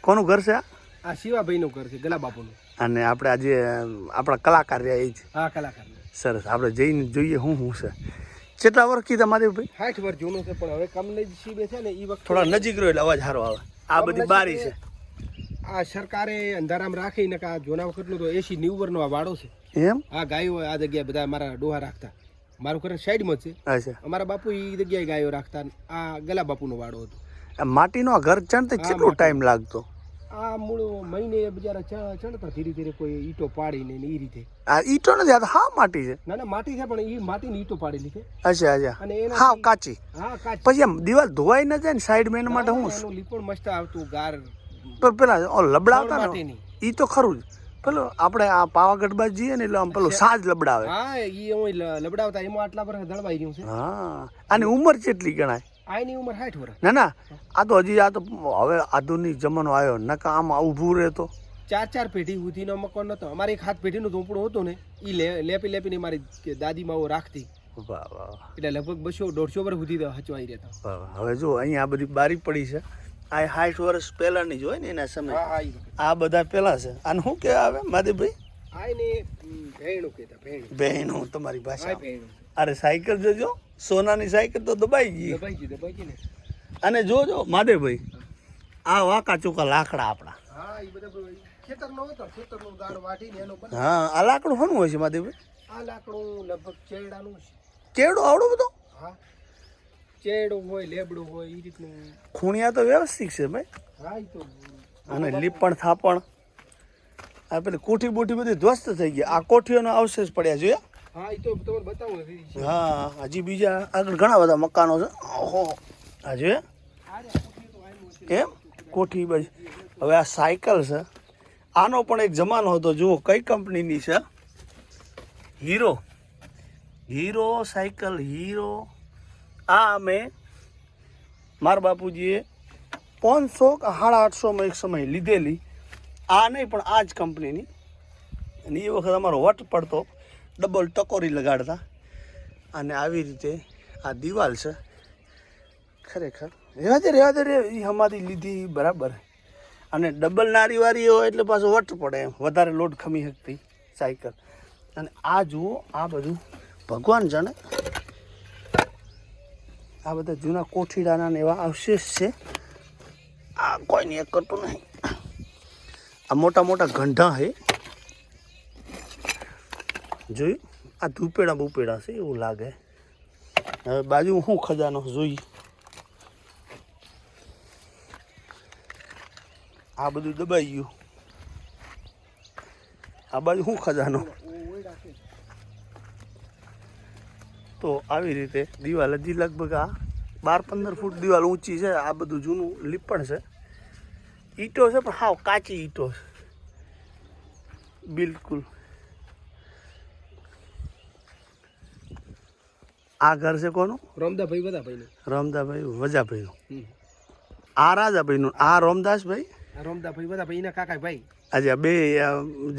કોનું ઘર છે આ? આ શિવાભાઈનું ઘર છે ગલા બાપુનું. અને આપણે આજે આપણા કલાકાર રહ્યા એ જ. હા કલાકાર. સરસ. આપણે જઈને જોઈએ હું શું છે. કેટલા વર્ષ કીધા મહાદેવભાઈ? સાઠ વર્ષ જૂનું છે પણ હવે કમનસીબે છે ને એ વખત થોડા નજીક રહ્યો એટલે અવાજ સારો આવે. આ બધી બારી છે. આ સરકારે અંધારામ રાખીને કે આ જૂના વખતનું તો એસી નેવું નો આ વાડો છે. એમ? આ ગાયો આ જગ્યાએ બધા મારા ડોહા રાખતા. મારું ઘર સાઈડમાં છે. અમારા બાપુ એ જગ્યાએ ગાયો રાખતા આ ગલા બાપુનો વાડો હતો. માટીનો ઘર ચણતે કેટલો ટાઈમ લાગતો? આ મૂળ મહિને બિચારા ચણતા ધીરે ધીરે કોઈ ઈટો પાડીને ને એ રીતે. આ ઈટો નથી આ હા માટી છે? ના ના માટી છે પણ એ માટીની ઈટો પાડેલી છે. અચ્છા અચ્છા. અને એના હા કાચી. હા કાચી. પછી આમ દિવાલ ધોવાઈ ન જાય ને સાઈડ મેન માટે હું લીપણ મસ્ત આવતું ગાર. પર પેલા ઓ લબડાવતા ને ઈ તો ખરું જ. પેલો આપણે આ પાવાગઢ બાજુ જઈએ ને એટલે આમ પેલો સાજ લબડાવે. હા એ લબડાવતા એમાં આટલા વર્ષ દળવાઈ ગયું છે. હા આની ઉંમર કેટલી ગણાય? આની ઉંમર સાઠ વર્ષ. ના ના આ તો હજી આ તો હવે આધુનિક જમાનો આવ્યો. નકા આમ ઊભું રહેતો. ચાર ચાર પેઢી સુધીનો મકાન નતો અમારે એક હાથ પેઢીનું ઝૂંપડું હતું ને એ લે લેપી લેપીને મારી દાદી માઓ રાખતી. એટલે લગભગ બસો દોઢસો વર્ષ સુધી હચવાઈ રહેતા. હવે જો અહીંયા આ બધી બારી પડી છે. આ સાઠ વર્ષ પહેલાની જ હોય ને એના સમય. આ બધા પેલા છે. આને શું કહેવા આવે એને ભેણું કહેતા ભેણું. બહેનો તમારી ભાષા અરે સાયકલ જોજો. સોનાની સાયકલ તો દબાઈ ગઈ. દબાઈ ગયું દબાઈ ને. અને જોજો માદેવભાઈ આ વાકા ચૂકા લાકડા આપણા. હા એ બધા ખેતરનો હતો ખેતરનો દાળ વાટીને એનો હા આ લાકડું શું હોય છે માધેભાઈ આ લાકડું લગભગ ચેરડાનું છે. કેવડો આવડો બધો? હા. ચેરડું હોય લેબડું હોય એ રીતનું. ખૂણિયા તો વ્યવસ્થિત છે ભાઈ. હા એ તો અને લીપણ થાપણ. આ પેલી કોઠી બોઠી બધી ધ્વસ્ત થઈ ગઈ. આ કોઠીઓનો અવશેષ પડ્યા જોઈએ હા એ તો બતાવું હા, હજી બીજા આગળ ઘણા બધા મકાનો છે. ઓહો હજુ કેમ? કોઠી બાજુ હવે આ સાયકલ છે. આનો પણ એક જમાનો હતો, જુઓ, કઈ કંપનીની છે? હીરો. Hero cycle, Hero. આ અમે, મારા બાપુજીએ પાંચસો કે સાડા આઠસોમાં એક સમય લીધેલી. આ નહીં, પણ આ જ કંપનીની. અને એ વખત અમારો વટ પડતો. ડબલ ટકોરી લગાડતા. અને આવી રીતે આ દિવાલ છે. ખરેખર રહેવા દે રહેવા દે રે એ અમારી લીધી બરાબર. અને ડબલ નારીવાળી હોય એટલે પાછો વટ પડે એમ. વધારે લોડ ખમી શકતી સાયકલ. અને આ જુઓ, આ બધું ભગવાન જાણે આ બધા જૂના કોઠીડાના ને એવા અવશેષ છે. આ કોઈને એક કરતું નહીં. આ મોટા મોટા ગંઢા છે. જોયું? આ ધૂપેડા બુપેડા છે, એવું લાગે. હવે બાજુ શું ખજાનો જોઈ? આ બધું દબાઈ ગયું. આ બાજુ શું ખજાનો? તો આવી રીતે દિવાલ હજી લગભગ આ બાર પંદર ફૂટ દિવાલ ઊંચી છે, આ બધું જૂનું લીપણ છે. ઈંટો છે, પણ હાવ કાચી ઈંટો છે. બિલકુલ. આ ઘર છે કોનું? રમદાભાઈ બધા ભાઈ રમદાભાઈ વજાભાઈનું. આ રાજાભાઈનું. આ રોમદાસભાઈ? રોમદાભાઈ રમદાભાઈ બધા ભાઈ એના કાકા ભાઈ આજે બે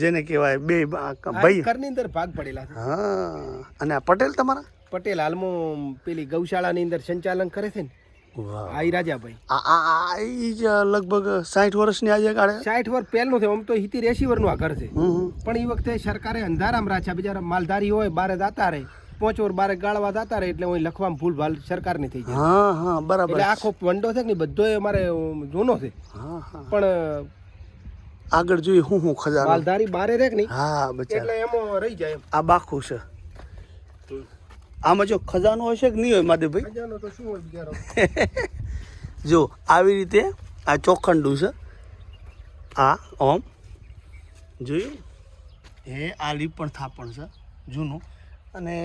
જેને કહેવાય બે ભાઈ. ઘરની અંદર ભાગ પડેલા હા. અને આ પટેલ તમારા? પટેલ હાલમાં પેલી ગૌશાળાની અંદર સંચાલન કરે છે ને વાહ. આ રાજાભાઈ. આ આ આ ઈ જ લગભગ સાઠ વર્ષની આજે સાઠ વર્ષ પહેલું છે આમ તો સિત્તેર એસી વર્ષનું આ ઘર છે. પણ એ વખતે સરકારે અંધારામ રાખ્યા બિચારા માલધારી હોય બારે દાતા રહે. પાંચ બારે ગાળવા દાતા રહે એટલે હું લખવામાં ભૂલ ભાલ સરકારની થઈ જાય હા હા બરાબર એટલે આખો વંડો છે ને બધો અમારે જૂનો છે. હા હા. પણ આગળ જોઈએ હું હું ખજાનો. માલધારી બારે રહે નહીં. હા બચા એટલે એમાં રહી જાય આ બાખું છે. આમાં જો ખજાનો હશે કે નહીં હોય માધવભાઈ ખજાનો તો શું હોય બિચારો? જો આવી રીતે આ ચોખંડું છે. આ ઓમ જોયું? એ આ લીપણ થાપણ છે જૂનું. અને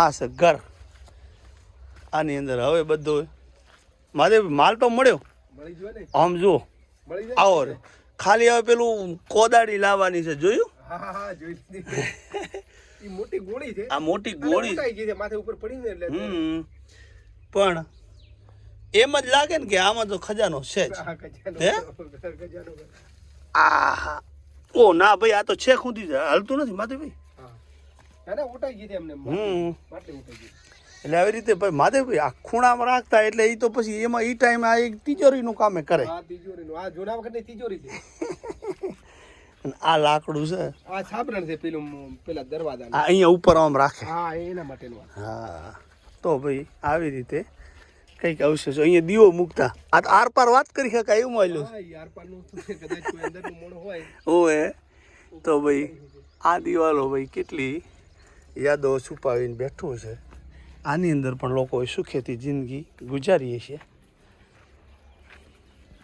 આ છે ઘર. આની અંદર હવે બધું મારે માલ તો મળ્યો. આમ જુઓ. આવો રે. ખાલી હવે પેલું કોદાળી લાવવાની છે જોયું? મોટી ગોળી છે. આ મોટી ગોળી. છે માથે ઉપર પડી એટલે પણ એમ જ લાગે ને કે આમાં તો ખજાનો છે જ. આ ઓ ના ભાઈ આ તો છેક ખૂંદી છે હાલતું નથી માધવભાઈ એટલે આવી રીતે ભાઈ મહાદેવભાઈ આ ખૂણામાં રાખતા એટલે એ તો પછી એમાં એ ટાઈમે આ એક તિજોરીનું કામે કરે. આ જૂના વખતની તિજોરી અને આ લાકડું છે. આ છાપરણ છે પેલું પેલા દરવાજા આ અહીંયા ઉપર આમ રાખે. હા એના માટેનું હા. તો ભાઈ આવી રીતે કંઈક અવશેષો. અહીંયા દીવો મૂકતા. આ તો આર પાર વાત કરી શકાય એવું મળ્યું ઓએ તો ભાઈ આ દિવાલો ભાઈ કેટલી યાદો છુપાવીને બેઠું છે. આની અંદર પણ લોકોએ સુખેથી જિંદગી ગુજારીએ છીએ.